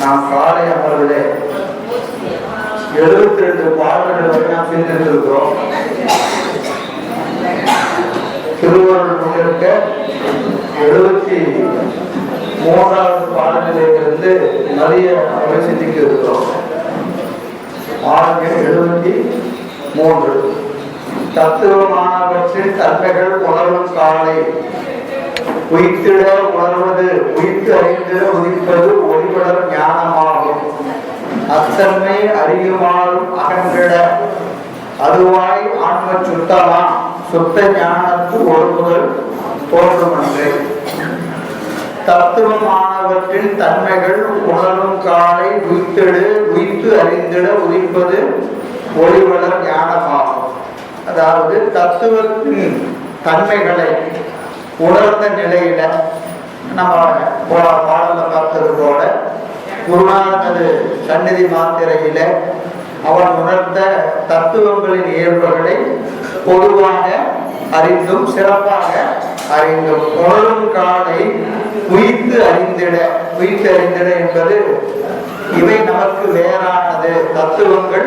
நாம் காலை அமர்விலே எழுபத்தி ரெண்டு பாடல்கள் வரை நாம் சிந்தித்திருக்கிறோம் திருவருள் முன்னிருக்க எழுபத்தி மூன்றாவது பாடலிலிருந்து நிறைய அவை சிந்திக்க இருக்கிறோம் ஆறு எழுபத்தி மூன்று. தத்துவமானவற்றின் தன்மைகள் உணரும் காலை. உயிர்த்திட உணர்வது அத்தன்மை அறியுமாறும் அகன்றிட அதுவாய் ஆன்ம சுத்தமா சுத்த ஞானத்து ஒரு முதல் தோன்றுமன்றே தத்துவமானவற்றின் தன்மைகள் உணரும் காலை உயிர்த்திடு உயித்து அறிந்திட உதிப்பது ஒளிவளர் ஞானமாகும். அதாவது தத்துவத்தின் தன்மைகளை உணர்ந்த நிலையில நம்ம பாடல பார்த்தது போல குருநாதனது சந்நிதி மாத்திரையில அவன் உணர்ந்த தத்துவங்களின் இயல்புகளை பொதுவாக அறிந்தும் சிறப்பாக அறிந்தும் உணரும் காலை உயிர்த்து அறிந்திட உயிர்த்து அறிந்திட என்பது இவை நமக்கு வேறானது. தத்துவங்கள்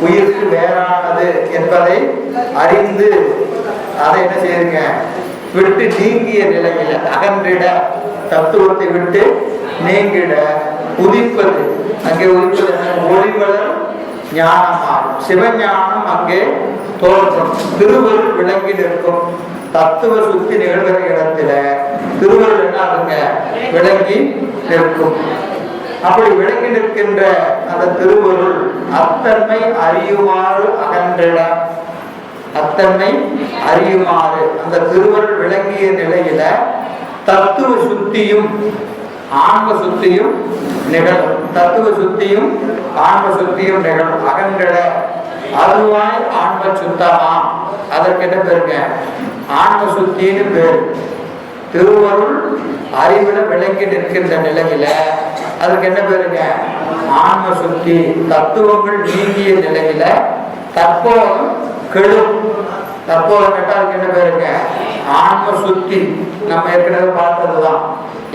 உயிருக்கு வேறானது என்பதை அறிந்து அதை என்ன செய்யுங்க? விட்டு நீங்கிய நிலையில அகன்றிட தத்துவத்தை விட்டு நீங்கிட. உதிப்பது அங்கே உதிப்பது ஒளிவளரும் ஞானமாகும். சிவஞானம் அங்கே தோன்றும். திருவருள் விளங்கி நிற்கும் தத்துவ சுத்தி நிகழ்கிற இடத்துல திருவருள் என்ன ஆகுங்க? விளங்கி நிற்கும். அப்படி விளங்கி நிற்கின்ற அந்த திருவருள் அத்தன்மை அறியுமாறு அகன்றிட அத்தன்மை அறியுமாறு. அந்த திருவருள் விளங்கிய நிலையில தத்துவ சுத்தியும் ஆன்ம சுத்தியும் நிகழும் தத்துவ சுத்தியும் ஆன்ம சுத்தியும் நிகழும் அகன்கிட அதுவாய் ஆன்ம சுத்தமாம். அதற்கு என்ன பேருங்க? ஆன்ம சுத்தின்னு பேரு. திருவருள் அறிவுல விளங்கி நிற்கின்ற நிலையில அதுக்கு என்ன பேருங்க? ஆன்ம சுத்தி தத்துவங்கள் நீங்கிய நிலையில தற்போதும் கெடும். தற்போது கேட்டால் அதுக்கு என்ன பேருங்க? ஆன்ம சுத்தி நம்ம ஏற்கனவே பார்த்ததுதான்.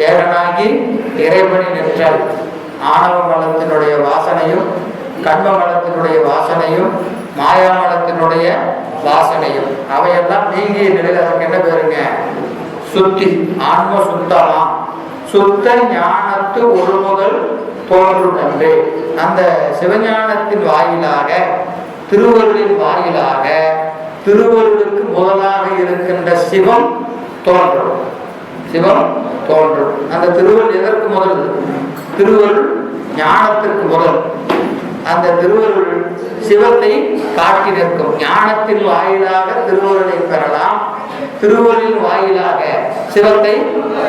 ஏகனாகி இறைவனி நிற்றல் ஆணவ மலத்தினுடைய வாசனையும் கண்ம மலத்தினுடைய வாசனையும் மாயா மலத்தினுடைய வாசனையும் அவையெல்லாம் நீங்கிய நிலையில் அதற்கு என்ன பேருங்க? சுத்தி ஆன்ம சுத்தலாம் சுத்த ஞானத்து ஒரு முதல் தோன்றும் நன்றே அந்த சிவஞானத்தின் வாயிலாக திருவருளின் வாயிலாக திருவருளுக்கு முதலாக இருக்கின்ற சிவம் தோன்றும். சிவம் தோன்றும். அந்த திருவள் எதற்கு முதல்? திருவருள் ஞானத்திற்கு முதல். அந்த திருவருள் சிவத்தை காட்டி நிற்கும். ஞானத்தின் வாயிலாக திருவருளை பெறலாம். திருவருளின் வாயிலாக சிவத்தை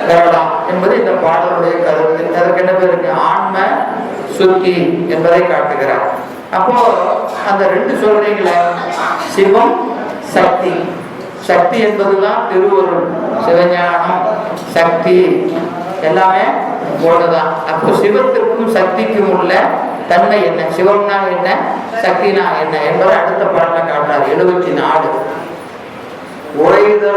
பெறலாம் என்பது இந்த பாடலுடைய கருத்து. அதற்கு என்ன பேருக்கு ஆன்ம சுத்தி என்பதை காட்டுகிறார். அப்போ அந்த ரெண்டு சொல்றீங்களே சிவம் சக்தி. சக்தி என்பதுதான் திருவருள். சிவஞானம் சக்தி. எல்லாமே ஒண்ணுதான் அப்போ சிவத்திற்கும் சக்திக்கும் உள்ள தன்மை என்ன? சிவம்னா என்ன? சக்தினா என்ன? என்பதை அடுத்த பாடல காட்டுறார். எழுபத்தி நாலு. உரைதல்